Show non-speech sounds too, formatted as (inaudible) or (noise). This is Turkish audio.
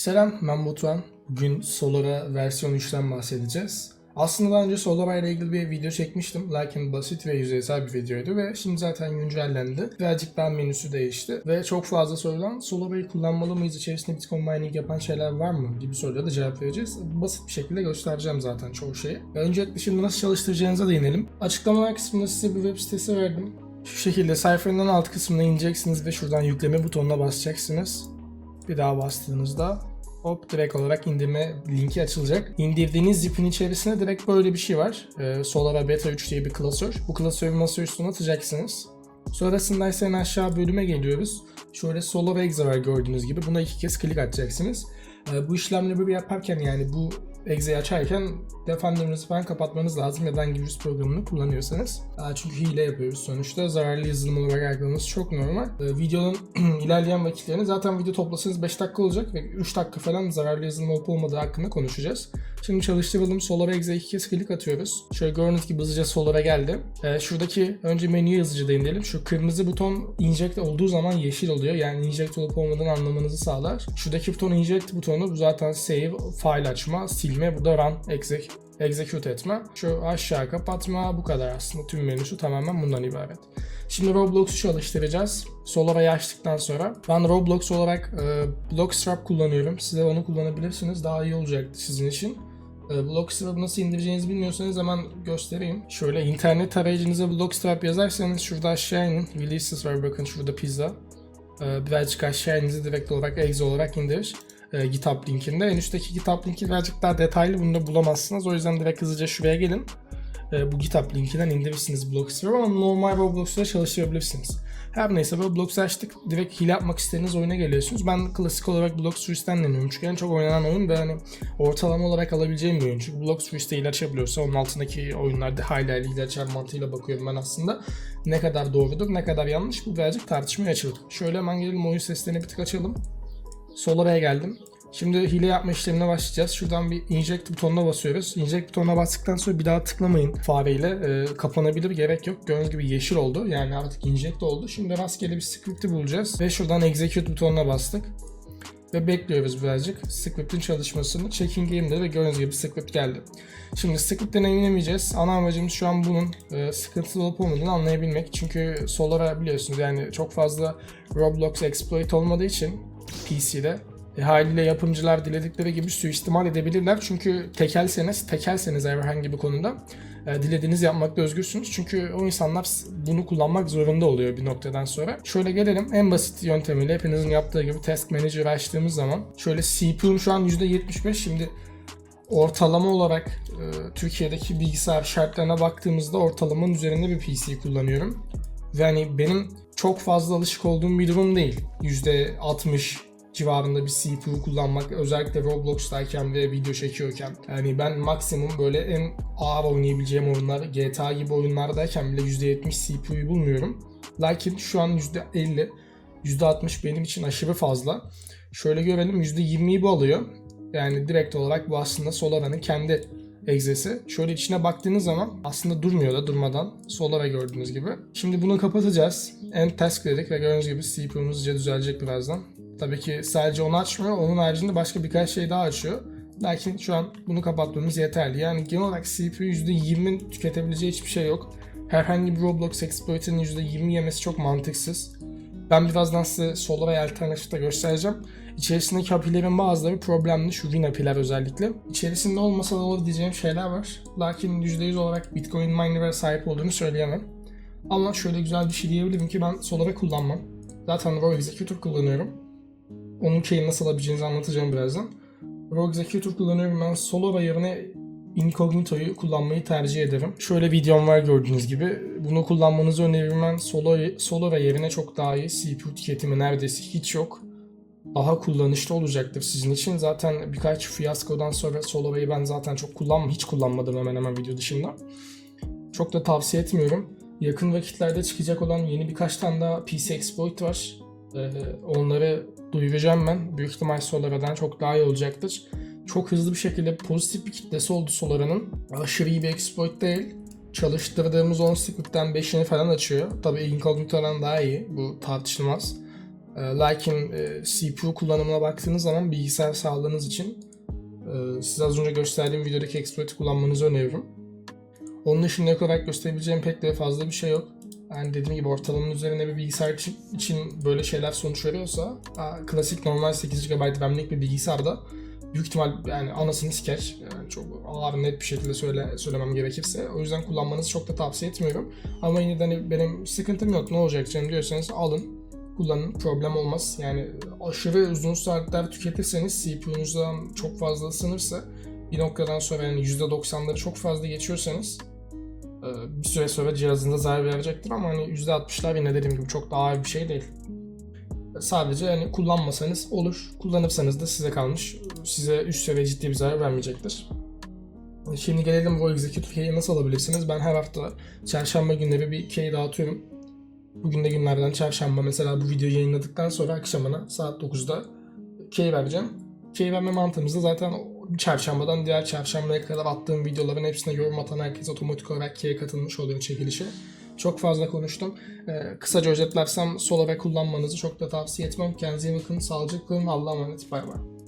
Selam, ben Batuhan. Bugün Solara versiyon 3'ten bahsedeceğiz. Aslında daha önce Solara ile ilgili bir video çekmiştim. Lakin basit ve yüzeysel bir videoydu ve şimdi zaten güncellendi. Birazcık daha menüsü değişti ve çok fazla sorulan Solara'yı kullanmalı mıyız, içerisinde Bitcoin mining yapan şeyler var mı gibi sorulara da cevap vereceğiz. Basit bir şekilde göstereceğim zaten çoğu şeyi. Öncelikle şimdi nasıl çalıştıracağınıza değinelim. Açıklamalar kısmında size bir web sitesi verdim. Şu şekilde sayfanın alt kısmına ineceksiniz ve şuradan yükleme butonuna basacaksınız. Bir daha bastığınızda hop direkt olarak indirme linki açılacak. İndirdiğiniz zipin içerisinde direkt böyle bir şey var. Ee, Solara Beta 3 diye bir klasör. Bu klasörü masa üstüne atacaksınız. Sonrasında ise en aşağı bölüme geliyoruz. Şöyle Solar Exe var gördüğünüz gibi. Buna iki kez klik atacaksınız. Ee, bu işlemleri yaparken yani bu Exe'yi açarken Defender'ınızı falan kapatmanız lazım ya da hangi virüs programını kullanıyorsanız. Çünkü hile yapıyoruz sonuçta. Zararlı yazılım olarak algılaması çok normal. Ee, Videonun (clears throat) ilerleyen vakitlerini zaten video toplasanız 5 dakika olacak ve 3 dakika falan zararlı yazılım olup olmadığı hakkında konuşacağız. Şimdi çalıştıralım. Solar'a Exe'ye iki kez klik atıyoruz. Şöyle gördüğünüz gibi hızlıca Solar'a geldi. Ee, şuradaki önce menüye hızlıca değinelim. Şu kırmızı buton inject olduğu zaman yeşil oluyor. Yani inject olup olmadığını anlamanızı sağlar. Şuradaki buton inject butonu bu zaten save, file açma, silme. Bu da run, exec, execute etme. Şu aşağı kapatma bu kadar aslında. Tüm menüsü tamamen bundan ibaret. Şimdi Roblox'u çalıştıracağız. Solara'yı açtıktan sonra. Ben Roblox olarak e, Blockstrap kullanıyorum. Size onu kullanabilirsiniz. Daha iyi olacaktı sizin için. E, Blockstrap nasıl indireceğinizi bilmiyorsanız hemen göstereyim. Şöyle internet arayücünüze Blockstrap yazarsanız şurada aşağı inin. Releases var bakın şurada pizza. E, birazcık aşağı inizi direkt olarak exe olarak indirir. E, GitHub linkinde. En üstteki GitHub linki birazcık daha detaylı. Bunu da bulamazsınız. O yüzden direkt hızlıca şuraya gelin. Bu GitHub linkinden indirirsiniz Blockstrap ama normal Roblox'ta çalıştırabilirsiniz. Her neyse Roblox'u açtık. Direkt hile yapmak istediğiniz oyuna geliyorsunuz. Ben klasik olarak Blockstreet'ten deniyorum. Çünkü en çok oynanan oyun ve hani ortalama olarak alabileceğim bir oyun. Çünkü Blockstreet'te hile açabiliyorsa onun altındaki oyunlarda hala hile mantığıyla bakıyorum ben aslında. Ne kadar doğrudur, ne kadar yanlış bu birazcık tartışmaya açılır. Şöyle hemen gelelim oyun seslerini bir tık açalım. Solara'ya geldim. Şimdi hile yapma işlemine başlayacağız. Şuradan bir inject butonuna basıyoruz. Inject butonuna bastıktan sonra bir daha tıklamayın fareyle. Ee, kapanabilir gerek yok. Gördüğünüz gibi yeşil oldu. Yani artık inject oldu. Şimdi rastgele bir script'i bulacağız. Ve şuradan execute butonuna bastık. Ve bekliyoruz birazcık script'in çalışmasını. Checking game'de de gördüğünüz gibi script geldi. Şimdi script'ten eminemeyeceğiz. Ana amacımız şu an bunun e, sıkıntılı olup olmadığını anlayabilmek. Çünkü Solara biliyorsunuz yani çok fazla Roblox exploit olmadığı için PC'de e, haliyle yapımcılar diledikleri gibi suistimal edebilirler. Çünkü tekelseniz, tekelseniz herhangi bir konuda e, dilediğiniz yapmakta özgürsünüz. Çünkü o insanlar bunu kullanmak zorunda oluyor bir noktadan sonra. Şöyle gelelim en basit yöntemiyle hepinizin yaptığı gibi Task Manager açtığımız zaman şöyle CPU'm şu an %75 şimdi ortalama olarak e, Türkiye'deki bilgisayar şartlarına baktığımızda ortalamanın üzerinde bir PC kullanıyorum. Ve hani benim çok fazla alışık olduğum bir durum değil. %60 civarında bir CPU kullanmak özellikle Roblox'tayken ve video çekiyorken yani ben maksimum böyle en ağır oynayabileceğim oyunlar GTA gibi oyunlardayken bile %70 CPU'yu bulmuyorum. Lakin şu an %50 %60 benim için aşırı fazla. Şöyle görelim %20'yi bu alıyor. Yani direkt olarak bu aslında Solara'nın kendi egzesi. Şöyle içine baktığınız zaman aslında durmuyor da durmadan. Solara gördüğünüz gibi. Şimdi bunu kapatacağız. End task dedik ve gördüğünüz gibi CPU'muz iyice düzelecek birazdan. Tabii ki sadece onu açmıyor. Onun haricinde başka birkaç şey daha açıyor. Lakin şu an bunu kapatmamız yeterli. Yani genel olarak CPU %20 tüketebileceği hiçbir şey yok. Herhangi bir Roblox exploit'in %20 yemesi çok mantıksız. Ben birazdan size Solara alternatif de göstereceğim. İçerisindeki apilerin bazıları problemli. Şu Win apiler özellikle. İçerisinde olmasa da olur diyeceğim şeyler var. Lakin %100 olarak Bitcoin miner'e sahip olduğunu söyleyemem. Ama şöyle güzel bir şey diyebilirim ki ben Solara kullanmam. Zaten Raw Executor kullanıyorum. Onun şeyi nasıl alabileceğinizi anlatacağım birazdan. Raw Executor kullanıyorum ben Solara yerine Incognito'yu kullanmayı tercih ederim. Şöyle videom var gördüğünüz gibi. Bunu kullanmanızı öneririm ben. Solara, yerine çok daha iyi. CPU tüketimi neredeyse hiç yok. Daha kullanışlı olacaktır sizin için. Zaten birkaç fiyaskodan sonra Solara'yı ben zaten çok kullanmadım. Hiç kullanmadım hemen hemen video dışında. Çok da tavsiye etmiyorum. Yakın vakitlerde çıkacak olan yeni birkaç tane daha PC exploit var. Ee, onları duyuracağım ben. Büyük ihtimal Solara'dan çok daha iyi olacaktır. Çok hızlı bir şekilde pozitif bir kitlesi oldu Solara'nın. Aşırı iyi bir exploit değil. Çalıştırdığımız 10 script'ten 5'ini falan açıyor. Tabii Incognito'dan daha iyi. Bu tartışılmaz. E, lakin e, CPU kullanımına baktığınız zaman bilgisayar sağlığınız için e, size az önce gösterdiğim videodaki exploit'i kullanmanızı öneriyorum. Onun dışında olarak gösterebileceğim pek de fazla bir şey yok. Yani dediğim gibi ortalamanın üzerine bir bilgisayar için, böyle şeyler sonuç veriyorsa klasik normal 8 GB RAM'lik bir bilgisayarda büyük ihtimal yani anasını siker. Yani çok ağır net bir şekilde söyle, söylemem gerekirse. O yüzden kullanmanızı çok da tavsiye etmiyorum. Ama yine de hani benim sıkıntım yok ne olacak canım diyorsanız alın kullanın problem olmaz. Yani aşırı uzun saatler tüketirseniz CPU'nuzdan çok fazla ısınırsa bir noktadan sonra yani %90'ları çok fazla geçiyorsanız bir süre sonra cihazınıza zarar verecektir ama hani %60'lar yine dediğim gibi çok da ağır bir şey değil. Sadece hani kullanmasanız olur. Kullanırsanız da size kalmış. Size üst seviye ciddi bir zarar vermeyecektir. Şimdi gelelim bu Executive Key'i nasıl alabilirsiniz? Ben her hafta çarşamba günleri bir key dağıtıyorum. Bugün de günlerden çarşamba mesela bu videoyu yayınladıktan sonra akşamına saat 9'da key vereceğim. Key verme mantığımız da zaten çarşambadan diğer çarşambaya kadar attığım videoların hepsine yorum atan herkes otomatik olarak key'e katılmış oluyor çekilişe. Çok fazla konuştum. Ee, kısaca özetlersem Solara kullanmanızı çok da tavsiye etmem. Kendinize iyi bakın, sağlıcakla kalın. Allah'a emanet. Bay bay.